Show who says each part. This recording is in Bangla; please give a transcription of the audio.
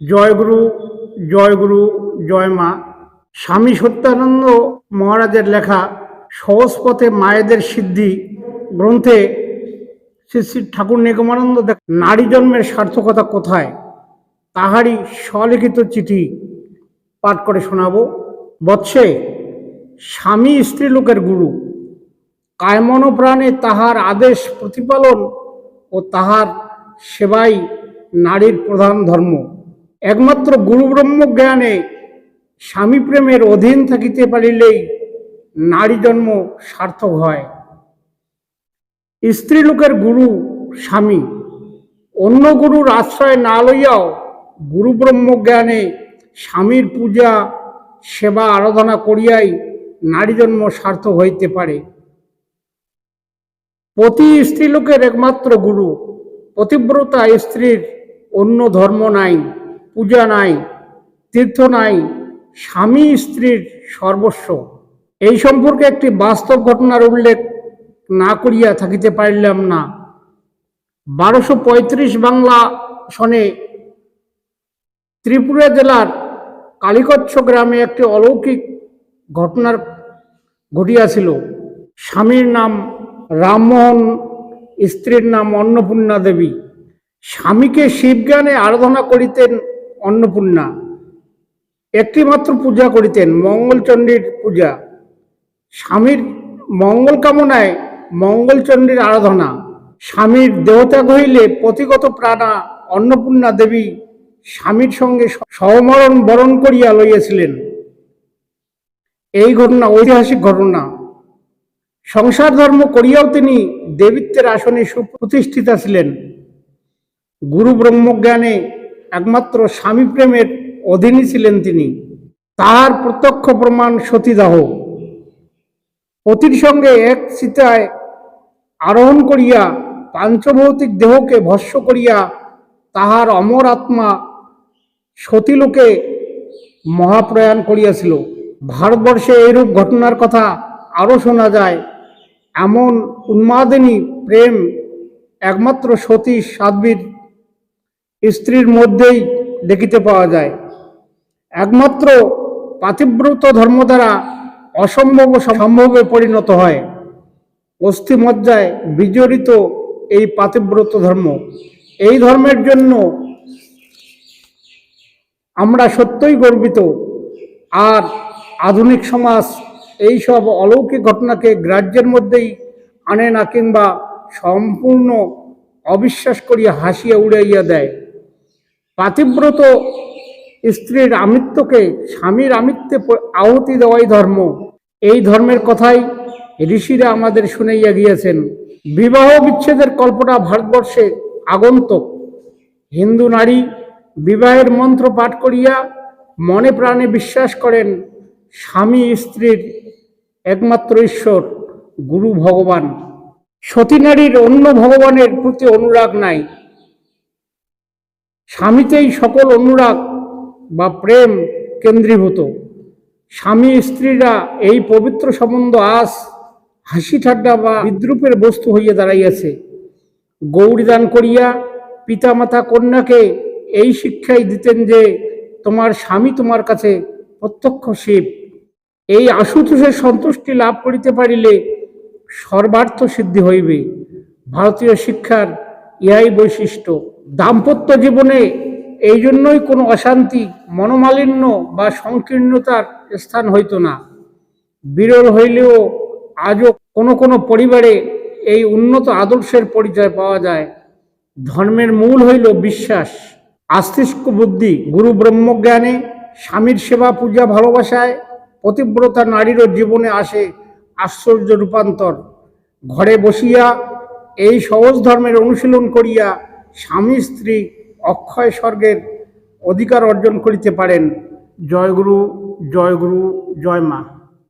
Speaker 1: জয়গুরু জয়গুরু জয় মা। স্বামী সত্যানন্দ মহারাজের লেখা সহজ পথে মায়েদের সিদ্ধি গ্রন্থে শ্রী শ্রী ঠাকুর নিগমানন্দ দেখ নারী জন্মের সার্থকতা কোথায়? তাহারই স্বলিখিত চিঠি পাঠ করে শোনাবো। বৎসে, স্বামী স্ত্রীলোকের গুরু। কায়মন প্রাণে তাহার আদেশ প্রতিপালন ও তাহার সেবাই নারীর প্রধান ধর্ম। একমাত্র গুরু ব্রহ্ম জ্ঞানে স্বামী প্রেমের অধীন থাকিতে পারিলেই নারী জন্ম সার্থক হয়। স্ত্রীলোকের গুরু স্বামী, অন্য গুরুর আশ্রয় না লইয়াও গুরু ব্রহ্ম জ্ঞানে স্বামীর পূজা, সেবা, আরাধনা করিয়াই নারী জন্ম সার্থক হইতে পারে। প্রতি স্ত্রীলোকের একমাত্র গুরু, পতিব্রতা স্ত্রীর অন্য ধর্ম নাই। পূজা নাই, তীর্থ নাই, স্বামী স্ত্রীর সর্বস্ব। এই সম্পর্কে একটি বাস্তব ঘটনার উল্লেখ না করিয়া থাকিতে পারিলাম না। বারোশো পঁয়ত্রিশ বাংলা সনে ত্রিপুরা জেলার কালিকচ্ছ গ্রামে একটি অলৌকিক ঘটনার ঘটিয়াছিল। স্বামীর নাম রামমোহন, স্ত্রীর নাম অন্নপূর্ণা দেবী। স্বামীকে শিবজ্ঞানে আরাধনা করিতেন অন্নপূর্ণা। একটি মাত্র পূজা করিতেন মঙ্গলচণ্ডীর পূজা। স্বামীর মঙ্গল কামনায় মঙ্গলচণ্ডীর আরাধনা। স্বামীর দেহত্যাগ হইলে পতিগত প্রাণা অন্নপূর্ণা দেবী স্বামীর সঙ্গে সহমরণ বরণ করিয়া লইয়াছিলেন। এই ঘটনা ঐতিহাসিক ঘটনা। সংসার ধর্ম করিয়াও তিনি দেবিত্বের আসনে সুপ্রতিষ্ঠিতা ছিলেন। গুরু ব্রহ্মজ্ঞানে একমাত্র স্বামী প্রেমের অধীনই ছিলেন তিনি। তাহার প্রত্যক্ষ প্রমাণ সতীদাহ। পতির সঙ্গে এক চিতায় আরোহণ করিয়া পাঞ্চভৌতিক দেহকে ভস্য করিয়া তাহার অমর আত্মা সতীলোকে মহাপ্রয়াণ করিয়াছিল। ভারতবর্ষে এইরূপ ঘটনার কথা আরও শোনা যায়। এমন উন্মাদিনী প্রেম একমাত্র সতী সাধ্বীর স্ত্রীর মধ্যেই দেখিতে পাওয়া যায়। একমাত্র পাতিব্রত ধর্ম দ্বারা অসম্ভব সম্ভবে পরিণত হয়। অস্থিমজ্জায় বিজড়িত এই পাতিব্রত ধর্ম। এই ধর্মের জন্য আমরা সত্যই গর্বিত। আর আধুনিক সমাজ এই সব অলৌকিক ঘটনাকে গ্রাহ্যের মধ্যেই আনে না কিংবা সম্পূর্ণ অবিশ্বাস করিয়া হাসিয়া উড়াইয়া দেয়। পাতিব্রত স্ত্রীর আমিত্বকে স্বামীর আমিত্বে আহুতি দেওয়াই ধর্ম। এই ধর্মের কথাই ঋষিরা আমাদের শুনাইয়া গিয়েছেন বিবাহ বিচ্ছেদের কল্পনা ভারতবর্ষে আগন্তক। হিন্দু নারী বিবাহের মন্ত্র পাঠ করিয়া মনে প্রাণে বিশ্বাস করেন, স্বামী স্ত্রীর একমাত্র ঈশ্বর, গুরু ভগবান। সতী নারীর অন্য ভগবানের প্রতি অনুরাগ নাই। স্বামীতেই সকল অনুরাগ বা প্রেম কেন্দ্রীভূত। স্বামী স্ত্রীরা এই পবিত্র সম্বন্ধ আজ হাসি ঠাড্ডা বা বিদ্রুপের বস্তু হইয়া দাঁড়াইয়াছে। গৌরীদান করিয়া পিতামাতা কন্যাকে এই শিক্ষাই দিতেন যে, তোমার স্বামী তোমার কাছে প্রত্যক্ষ শিব। এই আশুতোষের সন্তুষ্টি লাভ করিতে পারিলে সর্বার্থ সিদ্ধি হইবে। ভারতীয় শিক্ষার ইহাই বৈশিষ্ট্য। দাম্পত্য জীবনে এই জন্যই কোনো অশান্তি, মনোমালিন্য বা সংকীর্ণতার স্থান হইত না। বিরল হইলেও আজও কোনো কোনো পরিবারে এই উন্নত আদর্শের পরিচয় পাওয়া যায়। ধর্মের মূল হইল বিশ্বাস। আস্তিষ্ক বুদ্ধি, গুরু ব্রহ্মজ্ঞানে স্বামীর সেবা পূজা ভালোবাসায় পতিব্রতা নারীরও জীবনে আসে আশ্চর্য রূপান্তর। ঘরে বসিয়া এই সহজ ধর্মের অনুশীলন করিয়া স্বামী স্ত্রী অক্ষয় স্বর্গের অধিকার অর্জন করিতে পারেন। জয়গুরু জয়গুরু জয় মা।